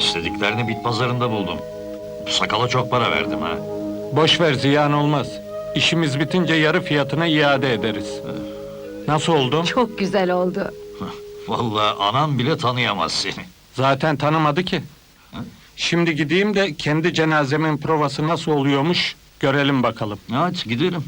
Resimlerini bit pazarında buldum. Sakala çok para verdim ha. Boş ver ziyan olmaz. İşimiz bitince yarı fiyatına iade ederiz. Nasıl oldum? Çok güzel oldu. Vallahi anam bile tanıyamaz seni. Zaten tanımadı ki. Şimdi gideyim de kendi cenazemin provası nasıl oluyormuş görelim bakalım. Hadi gidelim.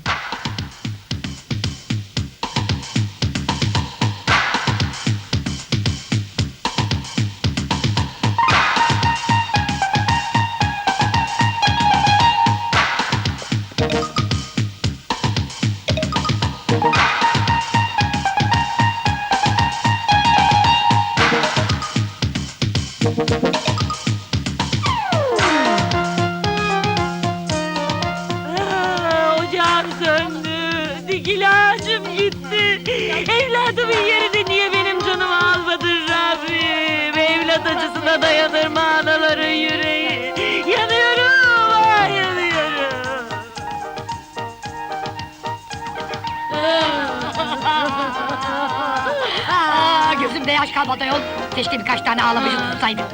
Evladımın yerini niye benim canımı almadın Rabbim? Evlat acısına dayanır mı anaların yüreği? Yanıyorum, ah, yanıyorum. Aa, gözümde yaş kalmadı yol. Keşke birkaç tane ağlamışı tutsaydık.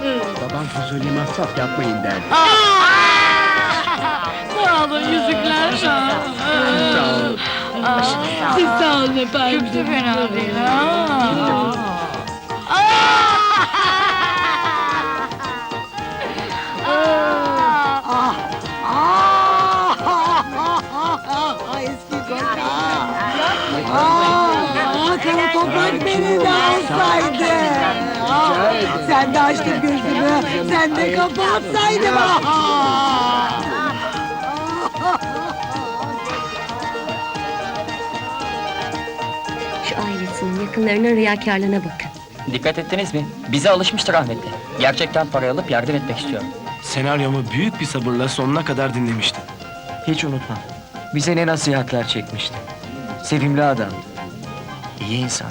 Babam fuzuli masraf yapmayın derdi. Sağ Siz sağ olun efendim. Kimse fena değil. Ah, kara toprak beni de alsaydı. Sen de açtın gözümü, sen de kapatsaydın. Ailesinin yakınlarının riyakarlığına bakın. Dikkat ettiniz mi? Bize alışmıştır rahmetli. Gerçekten para alıp yardım etmek istiyor. Senaryomu büyük bir sabırla sonuna kadar dinlemiştim. Hiç unutmam. Bize ne nasihatler çekmişti. Sevimli adamdı. İyi insan.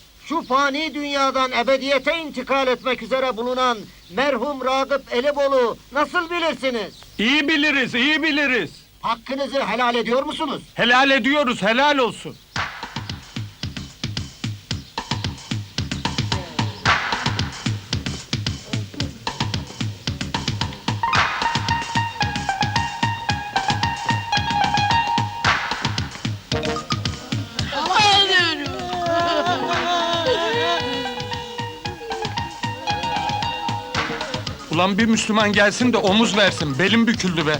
Şu fani dünyadan ebediyete intikal etmek üzere bulunan merhum Ragıp Elibolu nasıl bilirsiniz? İyi biliriz, iyi biliriz. Hakkınızı helal ediyor musunuz? Helal ediyoruz, helal olsun. Ulan bir Müslüman gelsin de omuz versin, belim büküldü be.